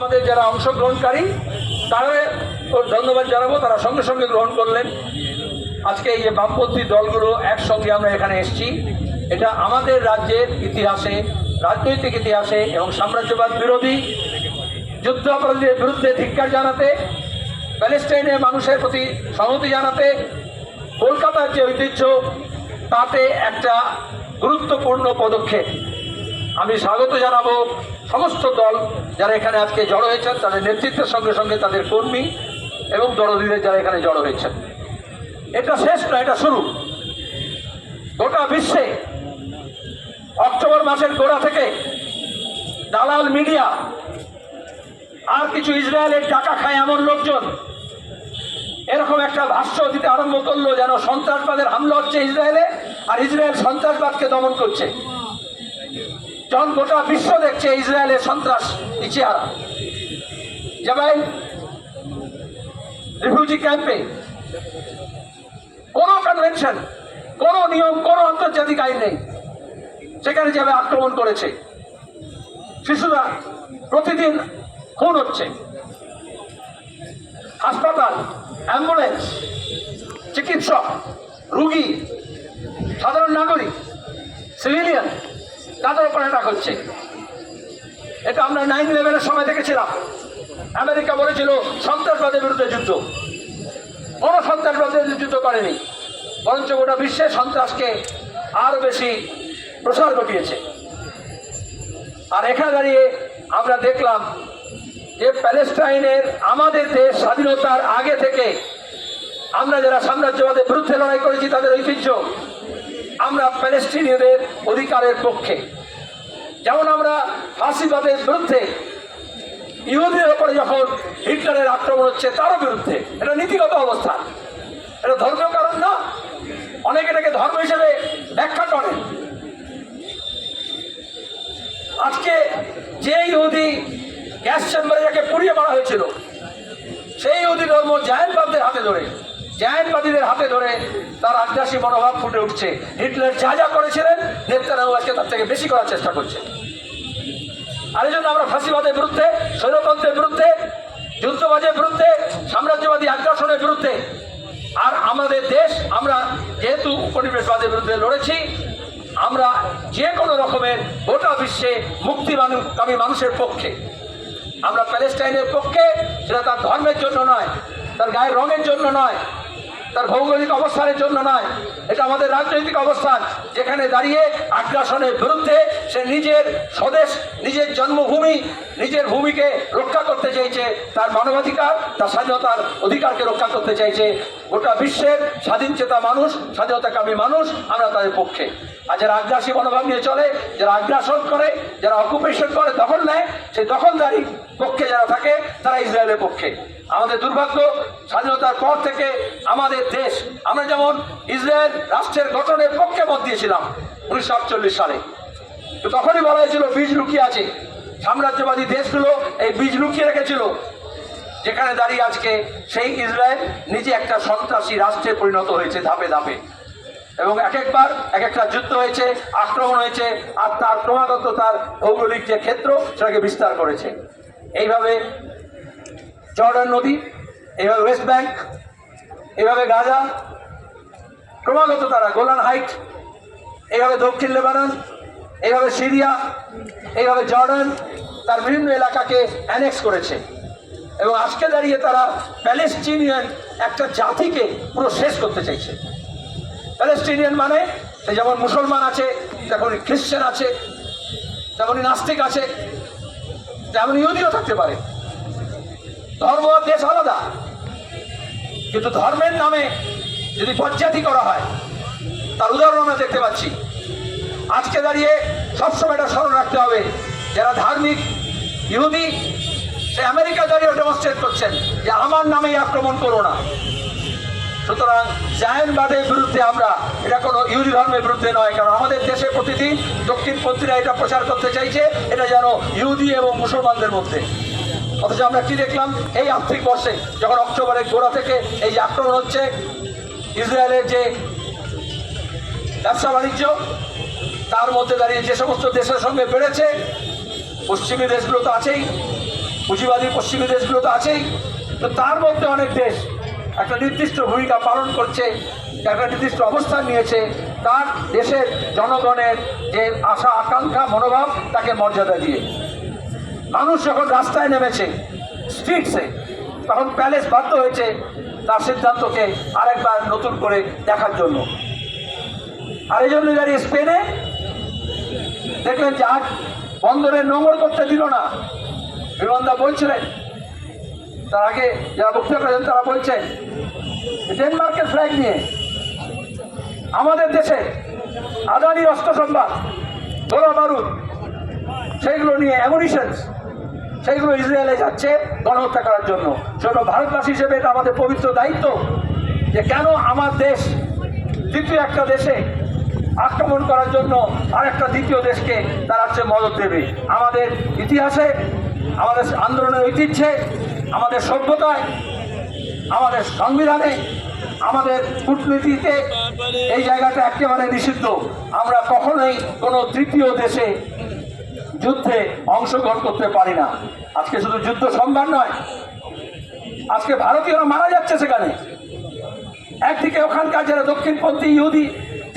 আমাদের যারা অংশগ্রহণকারী, তারা ধন্যবাদ জানাব, তারা সঙ্গে সঙ্গে গ্রহণ করলেন। আজকে এই যে বামপন্থী দলগুলো একসঙ্গে আমরা এখানে এসেছি, এটা আমাদের রাজ্যের ইতিহাসে, রাজনৈতিক ইতিহাসে এবং সাম্রাজ্যবাদ বিরোধী যুদ্ধ অপরাধীদের বিরুদ্ধে ধিক্কার জানাতে, প্যালেস্টাইনের মানুষের প্রতি সংহতি জানাতে, কলকাতার যে ঐতিহ্য, তাতে একটা গুরুত্বপূর্ণ পদক্ষেপ। আমি স্বাগত জানাব সমস্ত দল যারা এখানে আজকে জড়ো হয়েছেন, তাদের নেতৃত্বের সঙ্গে সঙ্গে তাদের কর্মী এবং দলদীদের যারা এখানে জড়ো হয়েছেন। এটা শেষ নয়, এটা শুরু। গোটা বিশ্বে অক্টোবর মাসের গোড়া থেকে দালাল মিডিয়া, আর কিছু ইসরায়েলের টাকা খায় এমন লোকজন, এরকম একটা ভাষ্য দিতে আরম্ভ করল যেন সন্ত্রাসবাদের হামলা হচ্ছে ইসরায়েলে, আর ইসরায়েল সন্ত্রাসবাদকে দমন করছে। যখন গোটা বিশ্ব দেখছে ইসরায়েলের সন্ত্রাস চেহারা জামাইল রিফিউজি ক্যাম্পে কোনো কনভেনশন কোনো নিয়ম, কোনো আন্তর্জাতিক আইন নেই। সেখানে যাবে আক্রমণ করেছে, শিশুরা প্রতিদিন খুন হচ্ছে। হাসপাতাল অ্যাম্বুলেন্স চিকিৎসক, রুগী, সাধারণ নাগরিক সিভিলিয়ান তাদের উপর অ্যাটাক হচ্ছে। এটা আমরা নাইন ইলেভেনের সময় দেখেছিলাম। আমেরিকা বলেছিল, সন্ত্রাসবাদের বিরুদ্ধে যুদ্ধ। কোনো সন্ত্রাসবাদের যুদ্ধ করেনি। বরঞ্চ গোটা বিশ্বে সন্ত্রাসকে আরও বেশি প্রসার ঘটিয়েছে। আর এখানে দাঁড়িয়ে আমরা দেখলাম যে প্যালেস্টাইনের আমাদের দেশ স্বাধীনতার আগে থেকে আমরা যারা সাম্রাজ্যবাদের বিরুদ্ধে লড়াই করেছি, তাদের ঐতিহ্য আমরা প্যালেস্টিনীয়দের অধিকারের পক্ষে। যেমন আমরা ফাঁসিবাদের বিরুদ্ধে ইহুদিদের ওপরে যখন হিটলারের আক্রমণ হচ্ছে, তারও বিরুদ্ধে। এটা নীতিগত অবস্থান এটা ধর্মীয় কারণ না। অনেকে এটাকে ধর্ম হিসেবে ব্যাখ্যা করেন আজকে যে ইহুদি গ্যাস চেম্বারে যাকে পুড়িয়ে মারা হয়েছিল, সেই ইহুদি ধর্ম জায়নবাদদের হাতে ধরে। জায়নবাদীদের হাতে ধরে তার আগ্রাসী মনোভাব ফুটে উঠছে। হিটলার যা যা করেছিলেন, নেতারাও আজকে তার থেকে বেশি করার চেষ্টা করছে। আর জন্য আমরা ফাঁসিবাদের বিরুদ্ধে, স্বৈরতন্ত্রের বিরুদ্ধে, যুদ্ধবাজের বিরুদ্ধে, সাম্রাজ্যবাদী আগ্রাসনের বিরুদ্ধে, আর আমাদের দেশ, আমরা যেহেতু উপনিবেশবাদের বিরুদ্ধে লড়েছি, আমরা যে কোনো রকমের গোটা বিশ্বে মুক্তি কামী মানুষের পক্ষে, আমরা প্যালেস্টাইনের পক্ষে, সেটা তার ধর্মের জন্য নয়, তার গায়ের রঙের জন্য নয় তার ভৌগোলিক অবস্থানের জন্য নয়, এটা আমাদের রাজনৈতিক অবস্থান। যেখানে দাঁড়িয়ে আগ্রাসনের বিরুদ্ধে সে নিজের স্বদেশ, নিজের জন্মভূমি, নিজের ভূমিকে রক্ষা করতে চাইছে, তার মানবাধিকার, তার স্বাধীনতার অধিকারকে রক্ষা করতে চাইছে। গোটা বিশ্বের স্বাধীন চেতা মানুষ, স্বাধীনতাকামী মানুষ, আমরা তাদের পক্ষে। আর যারা আগ্রাসী মনোভাব নিয়ে চলে, যারা আগ্রাসন করে, যারা অকুপেশন করে, দখল নেয়, সেই দখলদারি পক্ষে যারা থাকে, তারা ইসরায়েলের পক্ষে। আমাদের দুর্ভাগ্য, স্বাধীনতার পর থেকে আমাদের দেশ, আমরা যেমন ইসরায়েল রাষ্ট্রের গঠনের পক্ষে মত দিয়েছিলাম উনিশশো আটচল্লিশ সালে। তো তখনই বলা হয়েছিল, বীজ লুকিয়ে আছে। সাম্রাজ্যবাদী দেশগুলো এই বীজ লুকিয়ে রেখেছিল। যেখানে দাঁড়িয়ে আজকে সেই ইসরায়েল নিজে একটা সন্ত্রাসী রাষ্ট্রে পরিণত হয়েছে ধাপে ধাপে। এবং এক একবার, এক একটা যুদ্ধ হয়েছে, আক্রমণ হয়েছে, আর তার ক্রমাগত তার ভৌগোলিক যে ক্ষেত্র, সেটাকে বিস্তার করেছে। এইভাবে জর্ডান নদী এইভাবে ওয়েস্ট ব্যাংক এইভাবে গাজা, ক্রমাগত তারা গোলান হাইট এইভাবে দক্ষিণ লেবানন এইভাবে সিরিয়া এইভাবে জর্ডান, তার বিভিন্ন এলাকাকে অ্যানেক্স করেছে। এবং আজকে দাঁড়িয়ে তারা প্যালেস্টিনিয়ান একটা জাতিকে পুরো শেষ করতে চাইছে। প্যালেস্টিনিয়ান মানে যেমন মুসলমান আছে তেমনই খ্রিশ্চান আছে তেমনই নাস্তিক আছে, তেমন ইহুদিও থাকতে পারে। ধর্ম দেশ আলাদা। কিন্তু ধর্মের নামে যদি পঞ্চায়েতি করা হয়, তার উদাহরণ আমরা দেখতে পাচ্ছি। আজকে দাঁড়িয়ে সবসময় এটা স্মরণ রাখতে হবে, যারা ধার্মিক ইহুদি, সে আমেরিকা দাঁড়িয়ে ডেমনস্ট্রেট করছেন যে আমার নামেই আক্রমণ করো না। সুতরাং জায়নবাদের বিরুদ্ধে আমরা, এটা কোনো ইহুদি ধর্মের বিরুদ্ধে নয়, কারণ আমাদের দেশে প্রতিদিন দক্ষিণপন্থীরা এটা প্রচার করতে চাইছে, এটা যেন ইহুদি এবং মুসলমানদের মধ্যে। অথচ আমরা কি দেখলাম? এই আর্থিক বর্ষে যখন অক্টোবরের গোড়া থেকে এই আক্রমণ হচ্ছে, ইসরায়েলের যে ব্যবসা বাণিজ্য, তার মধ্যে দাঁড়িয়ে যে সমস্ত দেশের সঙ্গে বেড়েছে, পশ্চিমী দেশগুলো তো আছেই, পুঁজিবাদী পশ্চিমী দেশগুলো তো আছেই, তো তার মধ্যে অনেক দেশ একটা নির্দিষ্ট ভূমিকা পালন করছে, একটা নির্দিষ্ট অবস্থান নিয়েছে, তার দেশের জনগণের যে আশা, আকাঙ্ক্ষা, মনোভাব, তাকে মর্যাদা দিয়ে। মানুষ যখন রাস্তায় নেমেছে স্ট্রিটসে তখন প্যালেস বাধ্য হয়েছে তার সিদ্ধান্তকে আরেকবার নতুন করে দেখার জন্য। আর এই জন্য দাঁড়িয়ে স্পেনে দেখলেন জাহাজ বন্দরে নোংর করতে দিল না। বিমানদা বলছিলেন, তার আগে যারা বক্তব্য করেছেন তারা বলছেন ডেনমার্কের ফ্ল্যাগ নিয়ে আমাদের দেশে আদানি অস্ত্র সম্ভার গোলা বারুদ সেইগুলো নিয়ে অ্যামুনিশনস সেইগুলো ইসরায়েলে যাচ্ছে গণহত্যা করার জন্য। ছোট ভারতবাসী হিসেবে এটা আমাদের পবিত্র দায়িত্ব যে কেন আমার দেশ দ্বিতীয় একটা দেশে আক্রমণ করার জন্য আরেকটা দ্বিতীয় দেশকে তারা হচ্ছে মদত দেবে। আমাদের ইতিহাসে, আমাদের আন্দোলনের ঐতিহ্যে, আমাদের সভ্যতায়, আমাদের সংবিধানে, আমাদের কূটনীতিতে এই জায়গাটা একেবারে নিষিদ্ধ। আমরা কখনোই কোনো তৃতীয় দেশে যুদ্ধে অংশগ্রহণ করতে পারি না। আজকে শুধু যুদ্ধ সংবাদ নয়, আজকে ভারতীয়রা মারা যাচ্ছে সেখানে। একদিকে ওখানকার যারা দক্ষিণপন্থী ইহুদি,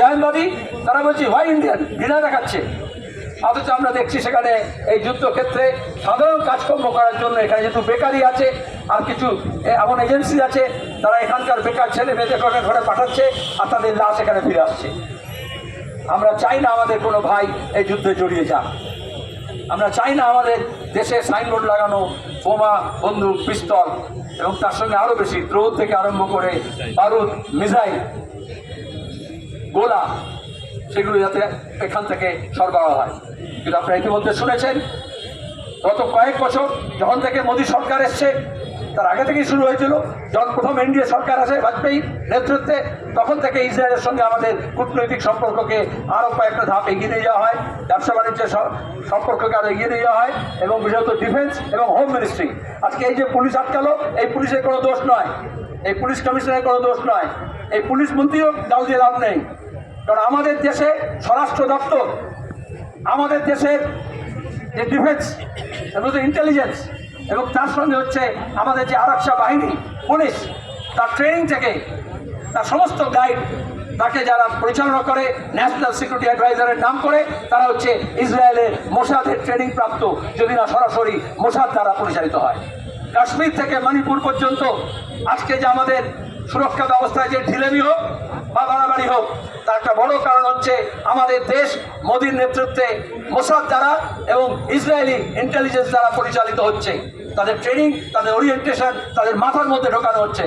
জায়নবাদী, তারা বলছে হোয়াই ইন্ডিয়ান ঘৃণা দেখাচ্ছে। অথচ আমরা দেখছি সেখানে এই যুদ্ধক্ষেত্রে সাধারণ কাজকর্ম করার জন্য এখানে যেহেতু বেকারি আছে, আর কিছু এমন এজেন্সি আছে, তারা এখানকার বেকার ছেলে মেয়েদের ঘরে ঘরে পাঠাচ্ছে, আর তাদের লাশ এখানে ফিরে আসছে। আমরা চাই না আমাদের কোনো ভাই এই যুদ্ধে জড়িয়ে যাক। আমরা চাই না আমাদের দেশে সাইনবোর্ড লাগানো বোমা, বন্দুক, পিস্তল এবং তার সঙ্গে আরও বেশি দ্রোহ থেকে আরম্ভ করে বারুদ, মিসাইল, গোলা, সেগুলো যাতে এখান থেকে সরবরাহ হয়। কিন্তু আপনারা ইতিমধ্যে শুনেছেন, গত কয়েক বছর যখন থেকে মোদী সরকার এসছে তার আগে থেকেই শুরু হয়েছিল। যখন প্রথম এনডিএ সরকার আসে, বাজপেয়ী নেতৃত্বে, তখন থেকে ইসরায়েলের সঙ্গে আমাদের কূটনৈতিক সম্পর্ককে আরও কয়েকটা ধাপ এগিয়ে নিয়ে যাওয়া হয়। ব্যবসা বাণিজ্যের সম্পর্ককে আরও এগিয়ে নিয়ে যাওয়া হয় এবং বিশেষত ডিফেন্স এবং হোম মিনিস্ট্রি। আজকে এই যে পুলিশ আটকালো, এই পুলিশের কোনো দোষ নয়। এই পুলিশ কমিশনের কোনো দোষ নয়। এই পুলিশ মন্ত্রীও গাল দিয়ে লাভ নেই। কারণ আমাদের দেশে স্বরাষ্ট্র দপ্তর, আমাদের দেশের যে ডিফেন্স ইন্টেলিজেন্স এবং তার সঙ্গে হচ্ছে আমাদের যে আরক্ষা বাহিনী, পুলিশ, তার ট্রেনিং থেকে তার সমস্ত গাইড তাকে যারা পরিচালনা করে ন্যাশনাল সিকিউরিটি অ্যাডভাইজারের নাম করে, তারা হচ্ছে ইসরায়েলের মোসাদের ট্রেনিং প্রাপ্ত যদি না সরাসরি মোসাদ দ্বারা পরিচালিত হয়। কাশ্মীর থেকে মণিপুর পর্যন্ত আজকে যে আমাদের সুরক্ষা ব্যবস্থায় যে ঢিলেমি হোক বা বাড়াবাড়ি হোক, তার একটা বড় কারণ হচ্ছে আমাদের দেশ মোদীর নেতৃত্বে মোসাদ দ্বারা এবং ইসরায়েলি ইন্টেলিজেন্স দ্বারা পরিচালিত হচ্ছে। তাদের ট্রেনিং তাদের ওরিয়েন্টেশন তাদের মাথার মধ্যে ঢোকানো হচ্ছে।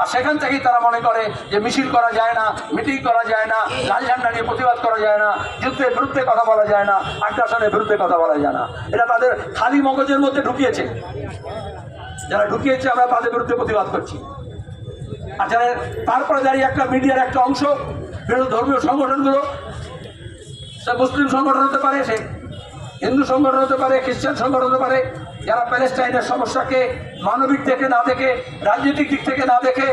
আর সেখান থেকেই তারা মনে করে যে মিছিল করা যায় না মিটিং করা যায় না, লাল ঝান্ডা নিয়ে প্রতিবাদ করা যায় না, যুদ্ধের বিরুদ্ধে কথা বলা যায় না, আগ্রাসনের বিরুদ্ধে কথা বলা যায় না। এটা তাদের খালি মগজের মধ্যে ঢুকিয়েছে। যারা ঢুকিয়েছে, আমরা তাদের বিরুদ্ধে প্রতিবাদ করছি। আর যারা তারপরে দাঁড়িয়ে একটা মিডিয়ার একটা অংশ, বিরোধী ধর্মীয় সংগঠনগুলো, সে মুসলিম সংগঠন হতে পারে, সে হিন্দু সংগঠন হতে পারে, খ্রিস্টান সংগঠন হতে পারে যারা প্যালেস্টাইনের সমস্যাকে মানবিক থেকে না দেখে, রাজনৈতিক দিক থেকে না দেখে,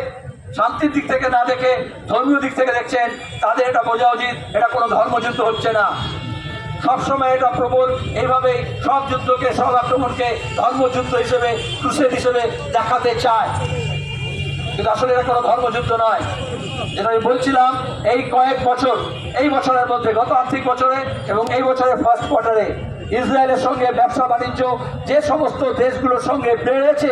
শান্তির দিক থেকে না দেখে, ধর্মীয় দিক থেকে দেখছেন, তাদের এটা বোঝা উচিত, এটা কোনো ধর্মযুদ্ধ হচ্ছে না। সবসময় এটা প্রবল এইভাবেই সব যুদ্ধকে, সব আক্রমণকে ধর্মযুদ্ধ হিসেবে, ক্রুসেড হিসেবে দেখাতে চায়। কিন্তু আসলে এটা কোনো ধর্মযুদ্ধ নয়। যেটা আমি বলছিলাম, এই কয়েক বছর, এই বছরের মধ্যে, গত আর্থিক বছরে এবং এই বছরের ফার্স্ট কোয়ার্টারে ইসরায়েলের সঙ্গে ব্যবসা বাণিজ্য, যে সমস্ত দেশগুলোর সঙ্গে বেড়েছে,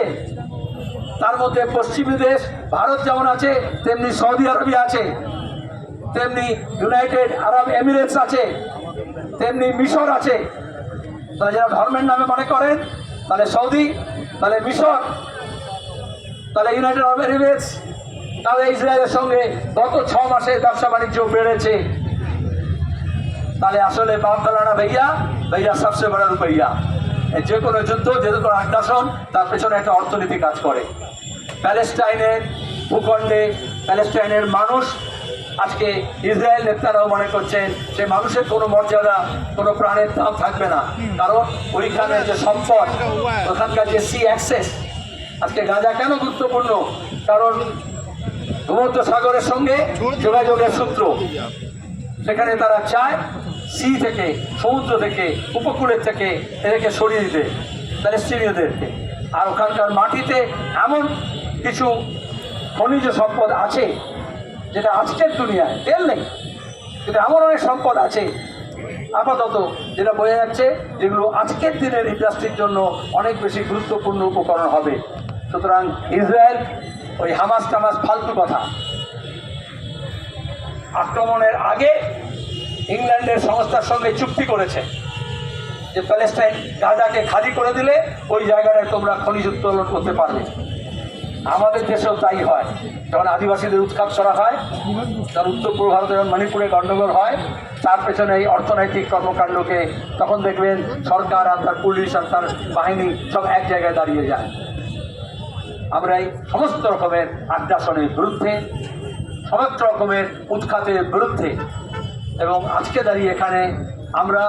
তার মধ্যে পশ্চিমী দেশ, ভারত যেমন আছে, তেমনি সৌদি আরবিয়া আছে, তেমনি ইউনাইটেড আরব এমিরেটস আছে, তেমনি মিশর আছে। তারা যারা ধর্মের নামে মনে করেন, তাহলে সৌদি, তাহলে মিশর, তাহলে ইউনাইটেড আরব এমিরেটস তাহলে ইসরায়েলের সঙ্গে গত ছ মাসে ব্যবসা বাণিজ্য বেড়েছে। তাহলে আসলে বাপ দালানা ভাইয়া ভাইয়া সবচেয়ে বড় রুপাইয়া। যে কোনো যুদ্ধ, যে কোনো আগ্রাসন, তার পেছনে একটা অর্থনীতি কাজ করে। প্যালেস্টাইনের ভূখণ্ডে প্যালেস্টাইনের মানুষ আজকে ইসরায়েল নেতারাও মনে করছেন সে মানুষের কোনো মর্যাদা, কোনো প্রাণের দাম থাকবে না। কারণ ওইখানে যে সম্পদ, ওখানকার যে সি অ্যাক্সেস আজকে গাঁজা কেন গুরুত্বপূর্ণ? কারণ ভূমধ্য সাগরের সঙ্গে যোগাযোগের সূত্র। সেখানে তারা চায় সি থেকে সমুদ্র থেকে উপকূলের থেকে এদেরকে সরিয়ে দিতে প্যালেস্টিনীয়দেরকে আর ওখানকার মাটিতে এমন কিছু খনিজ সম্পদ আছে যেটা আজকের দুনিয়ায় তেল নেই কিন্তু এমন অনেক সম্পদ আছে আপাতত যেটা বোঝা যাচ্ছে যেগুলো আজকের দিনের ইন্ডাস্ট্রির জন্য অনেক বেশি গুরুত্বপূর্ণ উপকরণ হবে। সুতরাং ইসরায়েল ওই হামাস টামাস ফালতু কথা। আক্রমণের আগে ইংল্যান্ডের সংস্থার সঙ্গে চুক্তি করেছে যে প্যালেস্টাইন গাজাকে খালি করে দিলে ওই জায়গাটায় তোমরা খনিজ উত্তোলন করতে পারবে। আমাদের দেশেও তাই হয়। যখন আদিবাসীদের উৎখাত করা হয় তার উত্তর পূর্ব ভারতে যখন মণিপুরে গণ্ডগোল হয়, তার পেছনে এই অর্থনৈতিক কর্মকাণ্ডকে তখন দেখবেন সরকার আর তার পুলিশ আর তার বাহিনী সব এক জায়গায় দাঁড়িয়ে যায়। আমরা এই সমস্ত রকমের আগ্রাসনের বিরুদ্ধে, সমস্ত রকমের উৎখাতের বিরুদ্ধে এবং আজকে দাঁড়িয়ে এখানে আমরা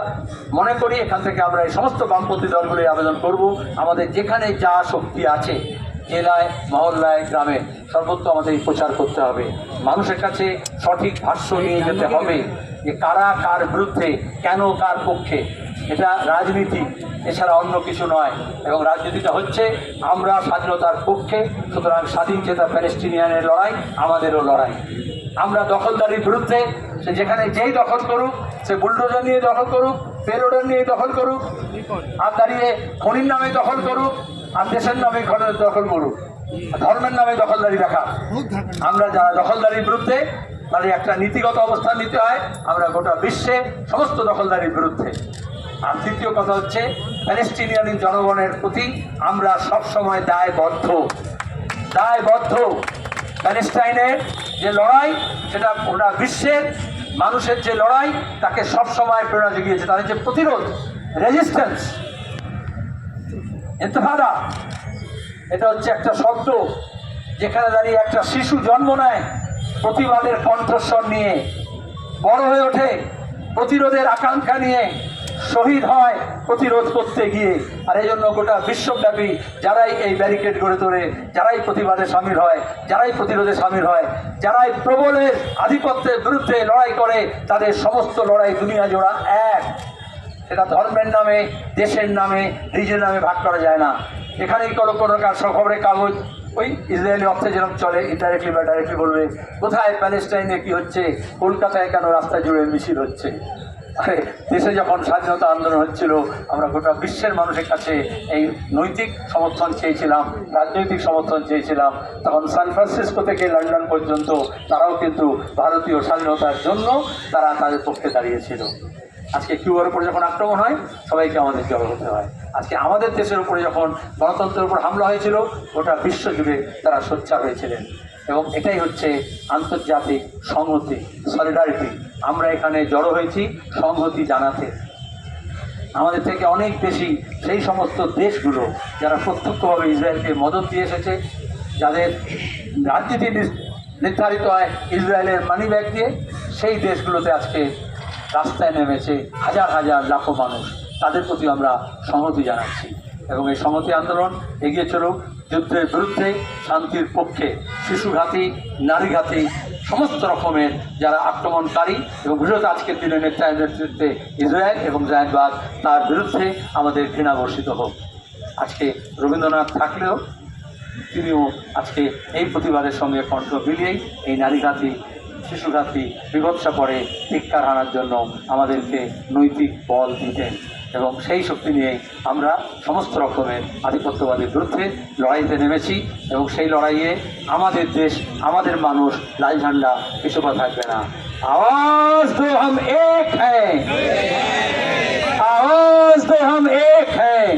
মনে করি এখান থেকে আমরা এই সমস্ত বামপন্থী দলগুলি আবেদন করব। আমাদের যেখানে যা শক্তি আছে, জেলায়, মহল্লায়, গ্রামে, সর্বত্র আমাদের প্রচার করতে হবে। মানুষের কাছে সঠিক ভাষ্য নিয়ে যেতে হবে যে কারা কার বিরুদ্ধে, কেন কার পক্ষে। এটা রাজনীতি এছাড়া অন্য কিছু নয়। এবং রাজনীতিটা হচ্ছে আমরা স্বাধীনতার পক্ষে, সুতরাং স্বাধীন চেতা প্যালেস্টিনিয়ানের লড়াই, আমাদেরও লড়াই। আমরা দখলদারির বিরুদ্ধে সে যেখানে যেই দখল করুক, সে বুলডোজার নিয়ে দখল করুক পেলোডার নিয়ে দখল করুক, আর দাঁড়িয়ে খনির নামে দখল করুক, আর দেশের নামে ঘরের দখল করুক। ধর্মের নামে দখলদারি দেখা। আমরা যারা দখলদারির বিরুদ্ধে মানে একটা নীতিগত অবস্থান নিতে হয়, আমরা গোটা বিশ্বে সমস্ত দখলদারির বিরুদ্ধে। আর তৃতীয় কথা হচ্ছে, প্যালেস্টিনিয়ান জনগণের প্রতি আমরা সবসময় দায়বদ্ধ। দায়বদ্ধ। প্যালেস্টাইনের যে লড়াই, সেটা গোটা বিশ্বের মানুষের যে লড়াই, তাকে সবসময় প্রেরণা জুগিয়েছে। তাদের যে প্রতিরোধ রেজিস্ট্যান্স ইন্তফাদা এটা হচ্ছে একটা শব্দ যেখানে দাঁড়িয়ে একটা শিশু জন্ম নেয় প্রতিবাদের কণ্ঠস্বর নিয়ে, বড় হয়ে ওঠে প্রতিরোধের আকাঙ্ক্ষা নিয়ে। শহীদ হয় প্রতিরোধ করতে গিয়ে। আর এই জন্য গোটা বিশ্বব্যাপী যারাই এই ব্যারিকেড গড়ে তোলে, যারাই প্রতিবাদে সামিল হয়, যারাই প্রতিরোধে সামিল হয়, যারাই প্রবলের আধিপত্যের বিরুদ্ধে লড়াই করে, তাদের সমস্ত লড়াই দুনিয়া জোড়া এক। সেটা ধর্মের নামে, দেশের নামে, নিজের নামে ভাগ করা যায় না। এখানেই কোনো কোনো খবরের কাগজ, ওই ইসরায়েলি অর্থে যেরকম চলে ইনডাইরেক্টলি বা ডাইরেক্টলি বলবে, কোথায় প্যালেস্টাইনে কি হচ্ছে, কলকাতায় কেন রাস্তা জুড়ে মিছিল হচ্ছে? দেশে যখন স্বাধীনতা আন্দোলন হচ্ছিল, আমরা গোটা বিশ্বের মানুষের কাছে এই নৈতিক সমর্থন চেয়েছিলাম, রাজনৈতিক সমর্থন চেয়েছিলাম। তখন সান ফ্রান্সিসকো থেকে লন্ডন পর্যন্ত তারাও কিন্তু ভারতীয় স্বাধীনতার জন্য তারা তাদের পক্ষে দাঁড়িয়েছিল। আজকে কিউআর উপরে যখন আক্রমণ হয়, সবাইকে আমাদের জড়ো হতে হয়। আজকে আমাদের দেশের উপরে যখন গণতন্ত্রের উপর হামলা হয়েছিল, গোটা বিশ্ব জুড়ে তারা সোচ্চার হয়েছিলেন। এবং এটাই হচ্ছে আন্তর্জাতিক সংহতি সলিডারিটি আমরা এখানে জড়ো হয়েছি, সংহতি জানাতে। আমাদের থেকে অনেক বেশি সেই সমস্ত দেশগুলো যারা প্রত্যক্ষভাবে ইসরায়েলকে মদত দিয়ে এসেছে, যাদের রাজনীতি নির্ধারিত হয় ইসরায়েলের মানি ব্যাগ দিয়ে, সেই দেশগুলোতে আজকে রাস্তায় নেমেছে হাজার হাজার লাখো মানুষ। তাদের প্রতি আমরা সংহতি জানাচ্ছি। এবং এই সংহতি আন্দোলন এগিয়ে চলুক। যুদ্ধের বিরুদ্ধে শান্তির পক্ষে শিশুঘাতী, নারীঘাতী, সমস্ত রকমের যারা আক্রমণকারী এবং বিশেষত আজকের দিনে নেতার নেতৃত্বে ইসরায়েল এবং জায়দবাদ তার বিরুদ্ধে আমাদের ঘৃণা বর্ষিত হোক। আজকে রবীন্দ্রনাথ থাকলেও তিনিও আজকে এই প্রতিবাদের সঙ্গে কণ্ঠ মিলিয়েই এই নারীঘাতী, শিশুঘাতী, বিভৎসা পরে ধিক্কার আনার জন্য আমাদেরকে নৈতিক বল দিতেন। এবং সেই শক্তি নিয়ে আমরা সমস্ত রকমের আধিপত্যবাদের বিরুদ্ধে লড়াইতে নেমেছি এবং সেই লড়াইয়ে আমাদের দেশ, আমাদের মানুষ লাল ঝান্ডা পিছুপা থাকবে না। আওয়াজ তো হাম এক হ্যাঁ আওয়াজ তো হাম এক হ্যাঁ